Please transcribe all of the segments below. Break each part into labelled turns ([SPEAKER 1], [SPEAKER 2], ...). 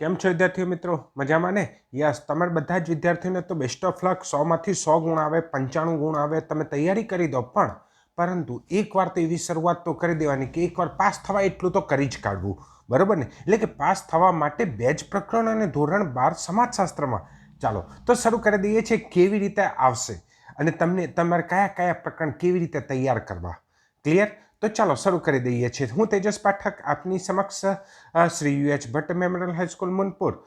[SPEAKER 1] કેમ છો વિદ્યાર્થીઓ મિત્રો? મજામાં ને? યસ, તમારે બધા જ વિદ્યાર્થીઓને તો બેસ્ટ ઓફ લક સોમાંથી સો ગુણ આવે, પંચાણું ગુણ આવે, તમે તૈયારી કરી દો પણ, પરંતુ એકવાર તો એવી શરૂઆત તો કરી દેવાની કે એકવાર પાસ થવા એટલું તો કરી જ કાઢવું. બરાબર ને? એટલે કે પાસ થવા માટે બે જ પ્રકરણ અને ધોરણ બાર સમાજશાસ્ત્રમાં. ચાલો, તો શરૂ કરી દઈએ છીએ કેવી રીતે આવશે અને તમને તમારે કયા કયા પ્રકરણ કેવી રીતે તૈયાર કરવા. ક્લિયર તો ચાલો શરૂ કરી દઈએ છીએ. હું તેજસ પાઠક આપની સમક્ષ Shri U H Bhatt memorial high school Munpur.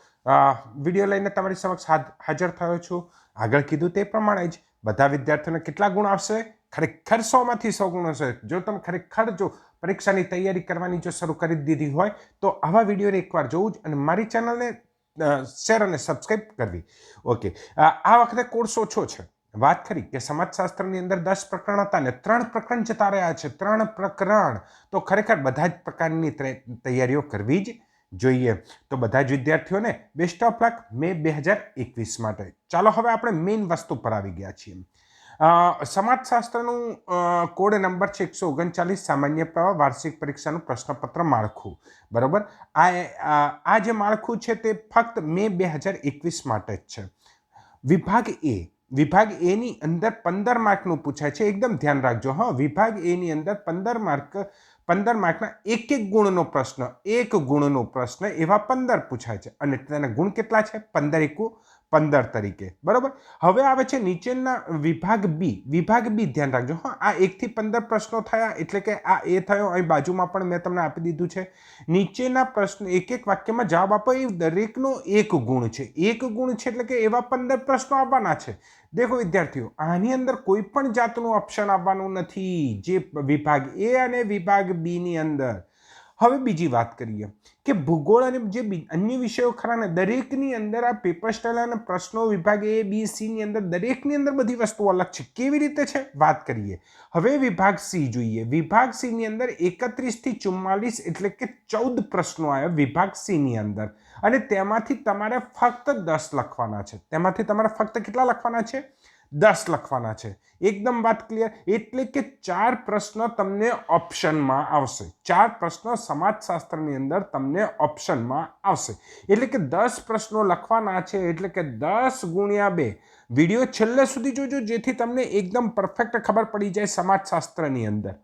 [SPEAKER 1] Video લઈને તમારી સમક્ષ હાજ- હાજર થયો છું. આગળ કીધું તે પ્રમાણે જ બધા વિદ્યાર્થીઓને કેટલા ગુણ આવશે? ખરેખર સોમાંથી સો ગુણ હશે. જો તમે ખરેખર જો પરીક્ષાની તૈયારી કરવાની જો શરૂ કરી દીધી હોય, તો આવા વિડીયોને એકવાર જોવું જ અને મારી ચેનલને શેર અને સબસ્ક્રાઈબ કરવી. ઓકે. આ વખતે કોર્સ ઓછો છે? વાત કરી કે સમાજશાસ્ત્રની અંદર દસ પ્રકરણ હતા ને ત્રણ પ્રકરણ જતા રહ્યા છે, ત્રણ પ્રકરણ. તો ખરેખર બધા જ પ્રકારની તૈયારીઓ કરવી જ જોઈએ. તો બધા જ વિદ્યાર્થીઓને બેસ્ટ ઓફ લક મે બે હજાર એકવીસ માટે. ચાલો હવે આપણે મેઇન વસ્તુ પર આવી ગયા છીએ. સમાજશાસ્ત્રનું કોડ નંબર છે એકસો ઓગણચાલીસ, સામાન્ય પ્રવાહ, વાર્ષિક પરીક્ષાનું પ્રશ્નપત્ર માળખું. બરોબર? આ આ જે માળખું છે તે ફક્ત મે બે હજાર એકવીસ માટે જ છે. વિભાગ એ વિભાગ એની અંદર પંદર માર્કનું પૂછાય છે. એકદમ ધ્યાન રાખજો, હા. વિભાગ એની અંદર પંદર માર્ક, પંદર માર્કના એક એક ગુણનો પ્રશ્ન, એક ગુણનો પ્રશ્ન એવા પંદર પૂછાય છે. અને તેના ગુણ કેટલા છે? પંદર એકુ પંદર તરીકે. બરાબર? હવે આવે છે નીચેના વિભાગ બી વિભાગ બી ધ્યાન રાખજો. હા, આ એકથી પંદર પ્રશ્નો થયા, એટલે કે આ એ થયો, અહીં બાજુમાં પણ મેં તમને આપી દીધું છે. નીચેના પ્રશ્ન એક એક વાક્યમાં જવાબ આપો. એ દરેકનો એક ગુણ છે. એક ગુણ છે એટલે કે એવા પંદર પ્રશ્નો આવવાના છે. દેખો વિદ્યાર્થીઓ, આની અંદર કોઈ પણ જાતનું ઓપ્શન આવવાનું નથી. જે વિભાગ એ અને વિભાગ બીની અંદર. હવે બીજી વાત કરીએ કે ભૂગોળ અને જે અન્ય વિષયો ખરા ને, દરેકની અંદર આ પેપર સ્ટાઇલ અને પ્રશ્નો વિભાગ એ બી સી ની અંદર દરેકની અંદર બધી વસ્તુઓ અલગ છે. કેવી રીતે છે? વાત કરીએ. હવે વિભાગ સી જોઈએ. વિભાગ સી ની અંદર એકત્રીસથી ચુમ્માલીસ એટલે કે ચૌદ પ્રશ્નો આવ્યા વિભાગ સી ની અંદર. અને તેમાંથી તમારે ફક્ત દસ લખવાના છે. તેમાંથી તમારે ફક્ત કેટલા લખવાના છે? દસ લખવાના છે. એકદમ વાત ક્લિયર એટલે કે ચાર પ્રશ્નો તમને ઓપ્શનમાં આવશે. ચાર પ્રશ્નો સમાજશાસ્ત્રની અંદર તમને ઓપ્શનમાં આવશે. એટલે કે દસ પ્રશ્નો લખવાના છે, એટલે કે દસ ગુણ્યા બે. વીડિયો છેલ્લે સુધી જોજો, જેથી તમને એકદમ પરફેક્ટ ખબર પડી જાય સમાજશાસ્ત્રની અંદર.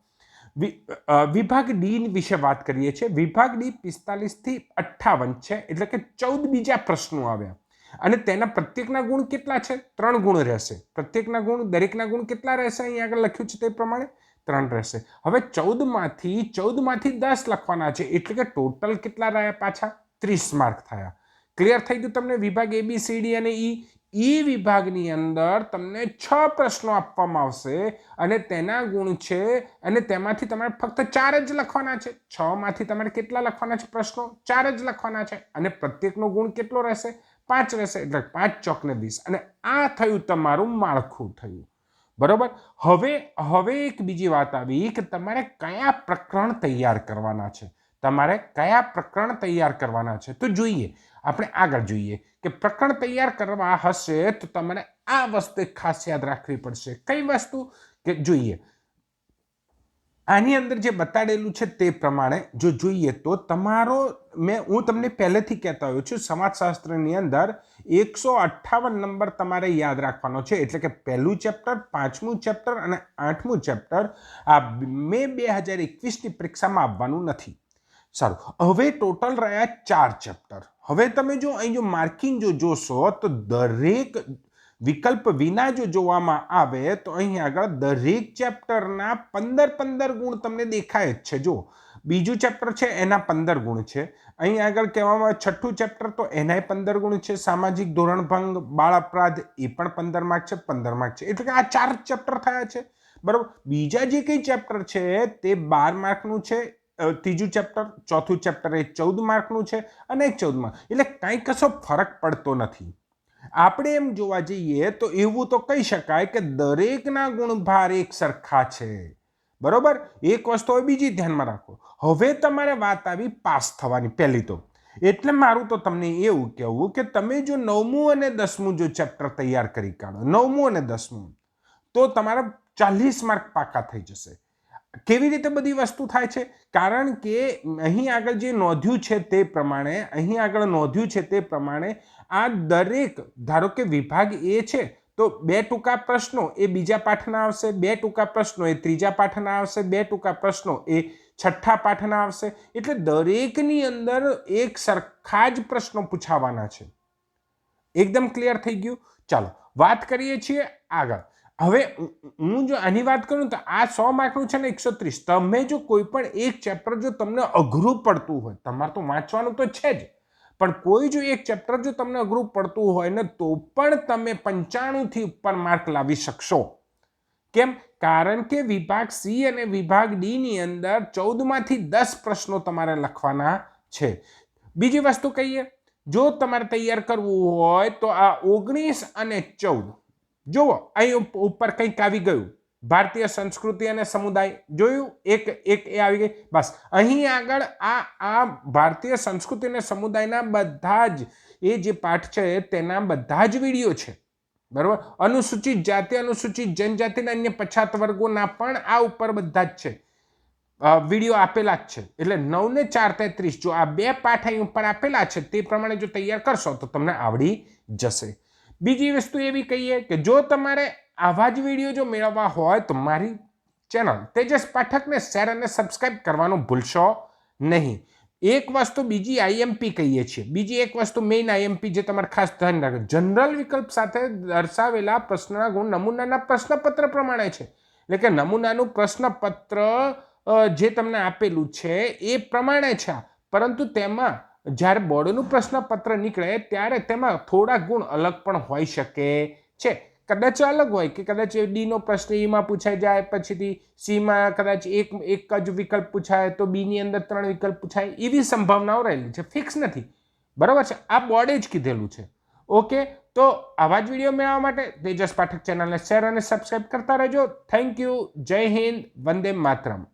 [SPEAKER 1] વિભાગ ડી વિશે વાત કરીએ છીએ. વિભાગ ડી પિસ્તાલીસથી અઠ્ઠાવન છે, એટલે કે ચૌદ બીજા પ્રશ્નો આવ્યા. અને તેના પ્રત્યેકના ગુણ કેટલા છે? ત્રણ ગુણ રહેશે. પ્રત્યેકના ગુણ, દરેકના ગુણ કેટલા રહેશે? અહીં આગળ લખ્યું છે તે પ્રમાણે ત્રણ રહેશે. હવે ચૌદમાંથી ચૌદમાંથી દસ લખવાના છે. એટલે કે ટોટલ કેટલા રહ્યા પાછા? ત્રીસ માર્ક થયા. ક્લિયર થઈ ગયું તમને? વિભાગ એ બી સી ડી અને ઈ ઈ વિભાગની અંદર તમને છ પ્રશ્નો આપવામાં આવશે અને તેના ગુણ છે અને તેમાંથી તમારે ફક્ત ચાર જ લખવાના છે. છ માંથી તમારે કેટલા લખવાના છે પ્રશ્નો? ચાર જ લખવાના છે. અને પ્રત્યેકનો ગુણ કેટલો રહેશે? પાંચ રહેશે એટલે પાંચ ચોકને વીસ. અને આ થયું તમારું માળખું થયું. બરોબર? હવે હવે એક બીજી વાત આવી કે તમારે કયા પ્રકરણ તૈયાર કરવાના છે? તમારે કયા પ્રકરણ તૈયાર કરવાના છે? તો જોઈએ. આપણે આગળ જોઈએ કે પ્રકરણ તૈયાર કરવા હશે તો તમારે આ વસ્તુ ખાસ યાદ રાખવી પડશે. કઈ વસ્તુ? કે જોઈએ. આની અંદર જે બતાડેલું છે તે પ્રમાણે જો જોઈએ તો તમારો મેં, હું તમને પહેલેથી કહેતા આવ્યો છું, સમાજશાસ્ત્રની અંદર એકસો અઠ્ઠાવન નંબર તમારે યાદ રાખવાનો છે. એટલે કે પહેલું ચેપ્ટર, પાંચમું ચેપ્ટર અને આઠમું ચેપ્ટર આ મે બે હજાર એકવીસની પરીક્ષામાં આવવાનું નથી. સારું. હવે ટોટલ રહ્યા ચાર ચેપ્ટર. હવે તમે જો અહીં જો માર્કિંગ જો જોશો તો દરેક વિકલ્પ વિના જો જોવામાં આવે તો અહીં આગળ દરેક ચેપ્ટરના પંદર પંદર ગુણ તમને દેખાય જ છે. જો બીજું ચેપ્ટર છે, એના પંદર ગુણ છે. અહીં આગળ કહેવામાં છઠ્ઠું ચેપ્ટર તો એનાય પંદર ગુણ છે. સામાજિક ધોરણભંગ બાળ અપરાધ, એ પણ પંદર માર્ક છે, પંદર માર્ક છે. એટલે કે આ ચાર ચેપ્ટર થયા છે. બરાબર? બીજા જે કંઈ ચેપ્ટર છે, તે બાર માર્કનું છે ત્રીજું ચેપ્ટર, ચોથું ચેપ્ટર એ ચૌદ માર્કનું છે અને એક ચૌદ માર્ક. એટલે કાંઈ કશો ફરક પડતો નથી. આપણે એમ જોવા જઈએ તો એવું તો કહી શકાય કે દરેકના ગુણભાર એક સરખા છે. બરોબર? એક વસ્તુ બીજી ધ્યાનમાં રાખો. હવે તમારે વાત આવી પાસ થવાની પહેલી તો. એટલે મારું તો તમને એવું કહેવું કે તમે જો નવમું અને દસમું જો ચેપ્ટર તૈયાર કરી કાઢો, નવમું અને દસમું, તો તમારા ચાલીસ માર્ક પાકા થઈ જશે. કેવી રીતે બધી વસ્તુ થાય છે? કારણ કે અહીં આગળ જે નોંધ્યું છે તે પ્રમાણે, અહીં આગળ નોંધ્યું છે તે પ્રમાણે આ દરેક, ધારો કે વિભાગ એ છે, તો બે ટૂંકા પ્રશ્નો, એ બીજા પાઠના આવશે, બે ટૂંકા પ્રશ્નો, એ ત્રીજા પાઠના આવશે, બે ટૂંકા પ્રશ્નો, એ છઠ્ઠા પાઠના આવશે. એટલે દરેકની અંદર એક સરખા જ પ્રશ્નો પૂછાવાના છે. એકદમ ક્લિયર થઈ ગયું? ચાલો, વાત કરીએ છીએ આગળ. હવે હું જો આની વાત કરું તો આ સો માર્કનું છે ને એકસો ત્રીસ. તમે જો કોઈ પણ એક ચેપ્ટર જો તમને અઘરું પડતું હોય, તમારે તો વાંચવાનું તો છે જ. પણ કોઈ જો એક ચેપ્ટર જો તમને અઘરું પડતું હોય ને, તો પણ તમે પંચાણુંથી ઉપર માર્ક લાવી શકશો. કેમ? કારણ કે વિભાગ સી અને વિભાગ ડીની અંદર ચૌદમાંથી દસ પ્રશ્નો તમારે લખવાના છે. બીજી વસ્તુ કહીએ, જો તમારે તૈયાર કરવું હોય તો આ ઓગણીસ અને ચૌદ જુઓ, અહીં ઉપર કંઈક આવી ગયું. ભારતીય સંસ્કૃતિ અને સમુદાય, જોયું? એક એક એ આવી ગઈ. બસ. અહીં આગળ આ આ ભારતીય સંસ્કૃતિ અને સમુદાયના બધા જ, એ જે પાઠ છે, તેના બધા જ વીડિયો છે. બરાબર? અનુસૂચિત જાતિ, અનુસૂચિત જનજાતિના અન્ય પછાત વર્ગોના પણ આ ઉપર બધા જ છે. વીડિયો આપેલા જ છે. એટલે નવ ને ચાર તેત્રીસ, જો આ બે પાઠ અહીં ઉપર આપેલા છે, તે પ્રમાણે જો તૈયાર કરશો, તો તમને આવડી જશે. બીજી વસ્તુ એવી કહીએ કે જો તમારે આવા જ વીડિયો જો મેળવવા હોય તો મારી ચેનલ તેજસ પાઠકને શેર અને સબસ્ક્રાઇબ કરવાનું ભૂલશો નહીં. એક વસ્તુ બીજી આઈએમપી કહીએ છીએ. બીજી એક વસ્તુ મેઇન આઈએમપી જે તમારે ખાસ ધ્યાન રાખો. જનરલ વિકલ્પ સાથે દર્શાવેલા પ્રશ્નના ગુણ નમૂનાના પ્રશ્નપત્ર પ્રમાણે છે. એટલે કે નમૂનાનું પ્રશ્નપત્ર જે તમને આપેલું છે એ પ્રમાણે છે પરંતુ તેમાં જ્યારે બોર્ડનું પ્રશ્નપત્ર નીકળે ત્યારે તેમાં થોડા ગુણ અલગ પણ હોઈ શકે છે. કદાચ અલગ હોય કે કદાચ ડીનો પ્રશ્ન એમાં પૂછાઈ જાય, પછીથી સીમાં કદાચ એક એક જ વિકલ્પ પૂછાય, તો બીની અંદર ત્રણ વિકલ્પ પૂછાય, એવી સંભાવનાઓ રહેલી છે. ફિક્સ નથી. બરાબર છે? આ બોર્ડે જ કીધેલું છે. ઓકે તો આવા જ વીડિયો મેળવવા માટે તેજસ પાઠક ચેનલને શેર અને સબસ્ક્રાઈબ કરતા રહેજો. થેન્ક યુ જય હિન્દ. વંદે માતરમ.